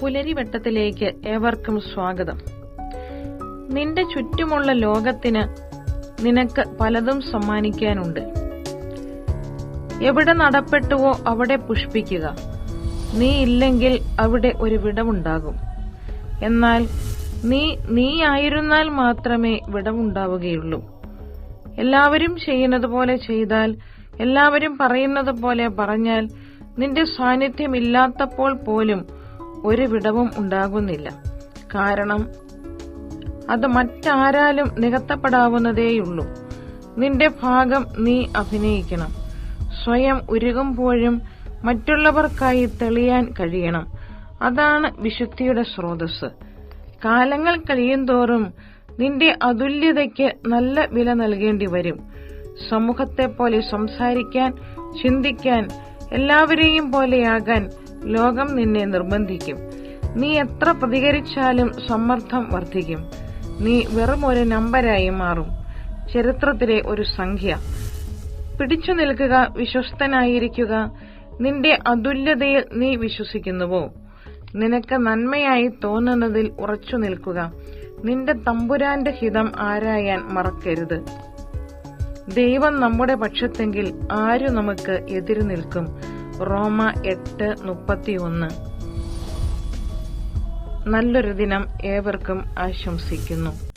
പുലരിവട്ടത്തിലേക്ക് ഏവർക്കും സ്വാഗതം. നിന്റെ ചുറ്റുമുള്ള ലോകത്തിന് നിനക്ക് പലതും സമ്മാനിക്കാനുണ്ട്. എവിടെ നടപ്പെട്ടുവോ അവിടെ പുഷ്പിക്കുക. നീ ഇല്ലെങ്കിൽ അവിടെ ഒരു വിടവുണ്ടാകും. എന്നാൽ നീ നീ ആയിരുന്നാൽ മാത്രമേ വിടവുണ്ടാവുകയുള്ളൂ. എല്ലാവരും ചെയ്യുന്നത് പോലെ ചെയ്താൽ എല്ലാവരും പറയുന്നത് പോലെ പറഞ്ഞാൽ നിന്റെ സാന്നിധ്യമില്ലാത്തപ്പോൾ പോലും ഒരു വിടവും ഉണ്ടാകുന്നില്ല. കാരണം അത് മറ്റാരാലും നികത്തപ്പെടാവുന്നതേയുള്ളൂ. നിന്റെ ഭാഗം നീ അഭിനയിക്കണം. സ്വയം ഉരുകുമ്പോഴും മറ്റുള്ളവർക്കായി തെളിയാൻ കഴിയണം. അതാണ് വിശുദ്ധിയുടെ സ്രോതസ് കാലങ്ങൾ കഴിയുന്തോറും നിന്റെ അതുല്യതയ്ക്ക് നല്ല വില നൽകേണ്ടി വരും. സമൂഹത്തെ പോലെ സംസാരിക്കാൻ ചിന്തിക്കാൻ എല്ലാവരെയും പോലെയാകാൻ ലോകം നിന്നെ നിർബന്ധിക്കും. നീ എത്ര പ്രതികരിച്ചാലും സമ്മർദ്ദം വർദ്ധിക്കും. നീ വെറും ഒരു നമ്പരായി മാറും. ചരിത്രത്തിലെ ഒരു സംഖ്യ. പിടിച്ചു നിൽക്കുക വിശ്വസ്തനായിരിക്കുക. നിന്റെ അതുല്യതയിൽ നീ വിശ്വസിക്കുന്നുവോ? നിനക്ക് നന്മയായി തോന്നുന്നതിൽ ഉറച്ചു നിൽക്കുക. നിന്റെ തമ്പുരാന്റെ ഹിതം ആരായാൻ മറക്കരുത്. ദൈവം നമ്മുടെ പക്ഷത്തെങ്കിൽ ആരു നമുക്ക് എതിരു നിൽക്കും? റോമ എട്ട് മുപ്പത്തിയൊന്ന്. നല്ലൊരു ദിനം ഏവർക്കും ആശംസിക്കുന്നു.